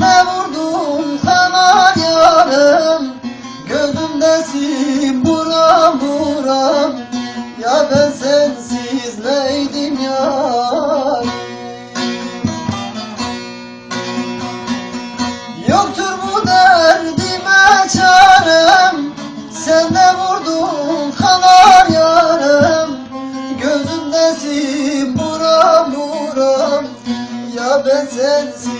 Yüreğime vurdum sana yarım Gözümdesin buram buram. Ya ben sensiz neydim ya? Yoktur bu derdime çarem. Sen de vurdun kanar yarım Gözümdesin buram buram. Ya ben sensiz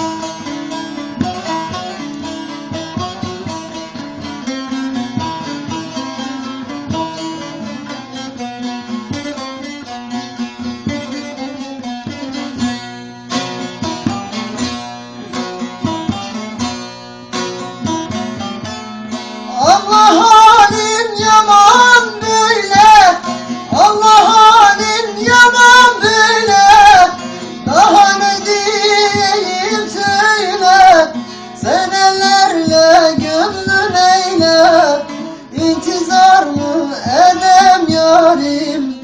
yarim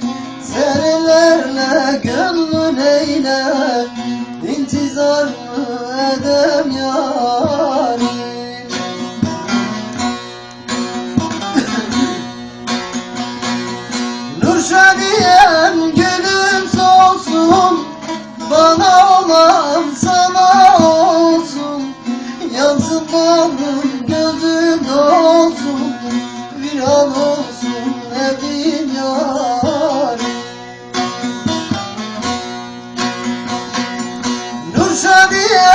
Senelerle gönlün eyle İntizar edem yarim. Nurşadiyem সরিয়ে